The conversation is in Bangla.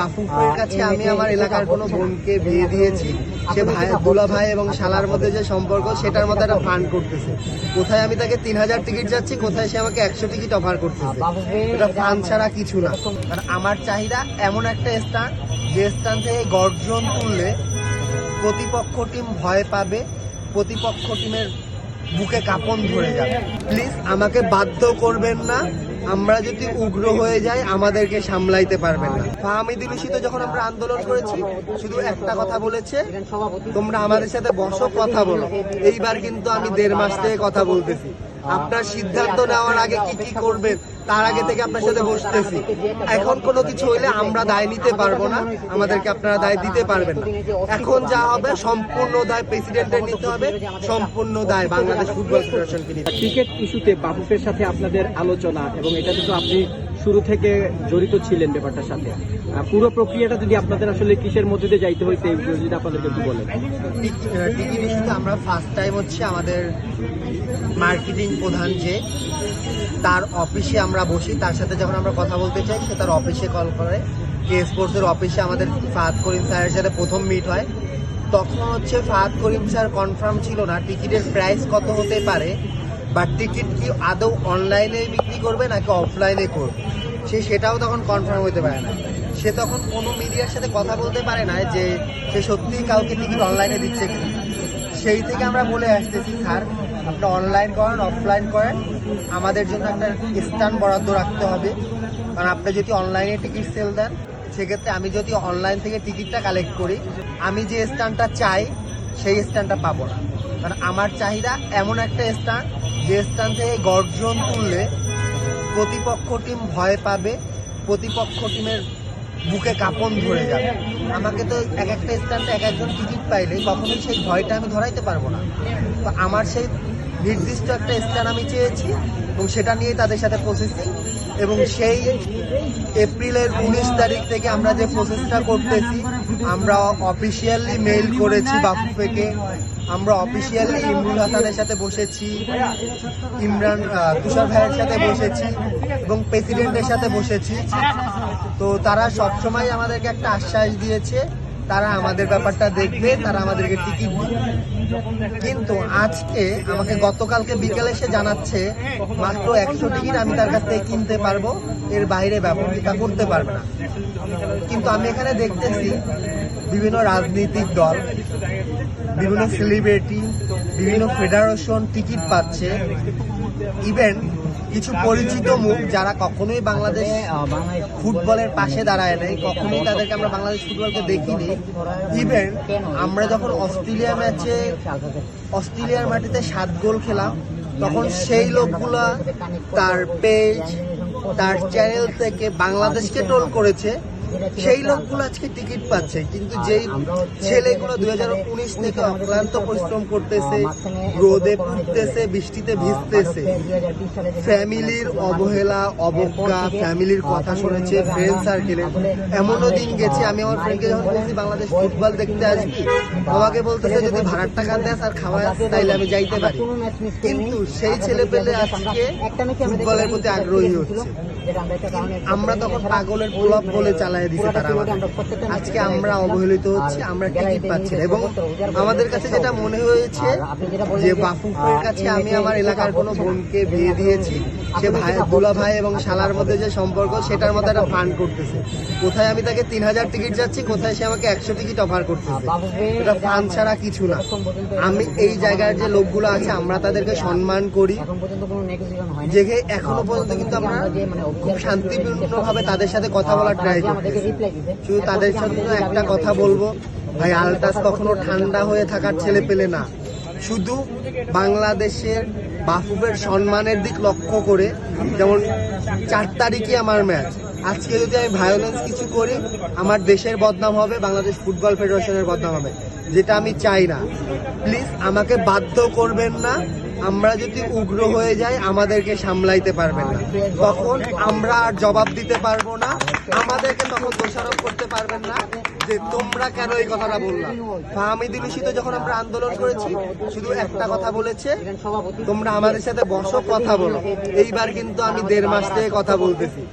বাফুফের কাছে আমি আমার এলাকার কোনো বোনকে বিয়ে দিয়েছি। সে ভাই দুলা ভাই এবং শালার মধ্যে যে সম্পর্ক সেটার মধ্যে একটা ফান্ড করতেছে। কোথায় আমি তাকে তিন হাজার টিকিট যাচ্ছি কোথায় সে আমাকে একশো টিকিট অফার করতেছে। এটা ফান ছাড়া কিছু না। কারণ আমার চাহিদা এমন একটা স্থান যে স্থান থেকে গর্জন তুললে প্রতিপক্ষ টিম ভয় পাবে প্রতিপক্ষ টিমের বুকে কাপন ধরে যাবে। প্লিজ আমাকে বাধ্য করবেন না। আমরা যদি উগ্র হয়ে যাই, আমাদেরকে সামলাইতে পারবেন না। ফাহামিদ ইলুসিতে যখন আমরা আন্দোলন করেছি, শুধু একটা কথা বলেছে, তোমরা আমাদের সাথে বসো, কথা বলো। এইবার কিন্তু আমি দেড় মাস থেকে কথা বলতেছি। আপনার সিদ্ধান্ত নেওয়ার আগে কি কি করবেন, তার আগে থেকে আপনার সাথে বসতেছি। এখন কোনো কিছু হইলে আমরা দায় নিতে পারব না, আমাদেরকে আপনারা দায় দিতে পারবেন না। এখন যা হবে, সম্পূর্ণ দায় প্রেসিডেন্টের নিতে হবে, সম্পূর্ণ দায় বাংলাদেশ ফুটবল ফেডারেশনকে নিতে ক্রিকেট ইস্যুতে বাফুফের সাথে আপনাদের আলোচনা, এবং এটা কিন্তু আপনি শুরু থেকে জড়িত ছিলেন ব্যাপারটার সাথে। পুরো প্রক্রিয়াটা যদি আপনাদের আসলে কিসের মধ্যে দিয়ে যাইতে এগুলো যদি আপনাদেরকে একটু বলেন। টিকিট আমরা ফার্স্ট টাইম হচ্ছে আমাদের মার্কেটিং প্রধান যে, তার অফিসে আমরা বসি। তার সাথে যখন আমরা কথা বলতে চাই, সে তার অফিসে কল করে। কে স্পোর্টসের অফিসে আমাদের ফাহাদ করিম স্যারের সাথে প্রথম মিট হয়। তখন হচ্ছে ফাহাদ করিম স্যার কনফার্ম ছিল না টিকিটের প্রাইস কত হতে পারে বা টিকিট কি আদৌ অনলাইনে বিক্রি করবে নাকি অফলাইনে করবে। সে সেটাও তখন কনফার্ম হতে পারে না। সে তখন কোনো মিডিয়ার সাথে কথা বলতে পারে না যে সে সত্যিই কাউকে টিকিট অনলাইনে দিচ্ছে কি সেই থেকে আমরা বলে আসতেছি, স্যার, আপনি অনলাইন করেন অফলাইন করেন। আমাদের জন্য একটা স্থান বরাদ্দ রাখতে হবে। কারণ আপনি যদি অনলাইনে টিকিট সেল দেন, সেক্ষেত্রে আমি যদি অনলাইন থেকে টিকিটটা কালেক্ট করি, আমি যে স্থানটা চাই, সেই স্থানটা পাবো না। কারণ আমার চাহিদা এমন একটা স্থান, যে স্থান থেকে গর্জন তুললে প্রতিপক্ষ টিম ভয় পাবে, প্রতিপক্ষ টিমের বুকে কাপন ধরে যাবে। আমাকে তো এক একটা স্থানটা এক একজন টিকিট পাইলে কখনোই সেই ভয়টা আমি ধরাইতে পারব না। তো আমার সেই নির্দিষ্ট একটা স্থান আমি চেয়েছি এবং সেটা নিয়ে তাদের সাথে প্রসেসিং এবং সেই এপ্রিলের উনিশ তারিখ থেকে আমরা যে প্রসেসটা করতেছি, আমরা অফিসিয়ালি মেইল করেছি বাফুফেকে। আমরা অফিসিয়ালি ইমরুল হাসানের সাথে বসেছি, ইমরান তুষার ভাইয়ের সাথে বসেছি এবং প্রেসিডেন্টের সাথে বসেছি। তো তারা সবসময় আমাদেরকে একটা আশ্বাস দিয়েছে তারা আমাদের ব্যাপারটা দেখবে, তারা আমাদেরকে টিকিট দিবে। কিন্তু আজকে আমাকে গতকালকে বিকেলে সে জানাচ্ছে, মাত্র একশো টিকিট আমি তার কাছ থেকে কিনতে পারব, এর বাইরে ব্যবহৃতা করতে পারবে না। কিন্তু আমি এখানে দেখতেছি বিভিন্ন রাজনৈতিক দল, বিভিন্ন সেলিব্রিটি বিভিন্ন ফেডারেশন টিকিট পাচ্ছে। ইভেন কিছু পরিচিত মুখ যারা কখনোই বাংলাদেশ ফুটবলের পাশে দাঁড়ায় নাই, কখনোই তাদেরকে আমরা বাংলাদেশ ফুটবলকে দেখিনি। ইভেন আমরা যখন অস্ট্রেলিয়া ম্যাচে, অস্ট্রেলিয়ার মাটিতে সাত গোল খেলাম, তখন সেই লোকগুলা তার পেজ তার চ্যানেল থেকে বাংলাদেশকে টোল করেছে। সেই লোকগুলো আজকে টিকিট পাচ্ছে, কিন্তু যেই ছেলেগুলো দুই হাজার উনিশ থেকে অক্লান্ত পরিশ্রম করতেছে, রোদে পুড়তেছে, বৃষ্টিতে ভিজতেছে, ফ্যামিলির অবহেলা, অবজ্ঞা, ফ্যামিলির কথা শুনেছে ফ্রেন্ড সার্কেলে এমনও দিন গেছে, আমি আমার ফ্রেন্ডকে যখন বলছি, বাংলাদেশ ফুটবল দেখতে আসবি? আমাকে বলতেছে, যদি ভাড়ার টাকা দেয় আর খাওয়া আসে তাইলে আমি যাইতে পারি। কিন্তু সেই ছেলে পেলে আজকে ফুটবলের প্রতি আগ্রহী হচ্ছে। আমরা তখন পাগলের প্রলাপ বলে তারা আমাদের আজকে আমরা অবহেলিত হচ্ছি আমরা টিকিট পাচ্ছি না। এবং আমাদের কাছে যেটা মনে হয়েছে যে বাফুফের কাছে আমি আমার এলাকার কোনো বোনকে বিয়ে দিয়েছি। সে ভাই দুলা ভাই এবং শালার মধ্যে যে সম্পর্ক সেটার মধ্যে একটা ফান্ড করতেছে। কোথায় আমি তাকে তিন হাজার টিকিট যাচ্ছি কোথায় সে আমাকে একশো টিকিট অফার করতেছে। এটা ফান্ড ছাড়া কিছু না। আমি এই জায়গার যে লোকগুলো আছে আমরা তাদেরকে সম্মান করি। যে এখনও পর্যন্ত কিন্তু আমরা খুব শান্তিপূর্ণভাবে তাদের সাথে কথা বলার ট্রাই শুধু তাদের সাথে একটা কথা বলব। ভাই আলটাস কখনো ঠান্ডা হয়ে থাকার ছেলে পেলে না। শুধু বাংলাদেশের বাফুফের সম্মানের দিক লক্ষ্য করে যেমন চার তারিখে আমার ম্যাচ আজকে যদি আমি ভায়োলেন্স কিছু করি আমার দেশের বদনাম হবে বাংলাদেশ ফুটবল ফেডারেশনের বদনাম হবে। যেটা আমি চাই না। প্লিজ আমাকে বাধ্য করবেন না। আমরা যদি উগ্র হয়ে যাই আমাদেরকে সামলাইতে পারবেন না। তখন আমরা আর জবাব দিতে পারব না। আমাদেরকে তখন দোষারোপ করতে পারবেন না যে তোমরা কেন এই কথাটা বললাম ফাহামিদ ইলুসিতে যখন আমরা আন্দোলন করেছি, শুধু একটা কথা বলেছে, তোমরা আমাদের সাথে বসো, কথা বলো। এইবার কিন্তু আমি দেড় মাস থেকে কথা বলতেছি।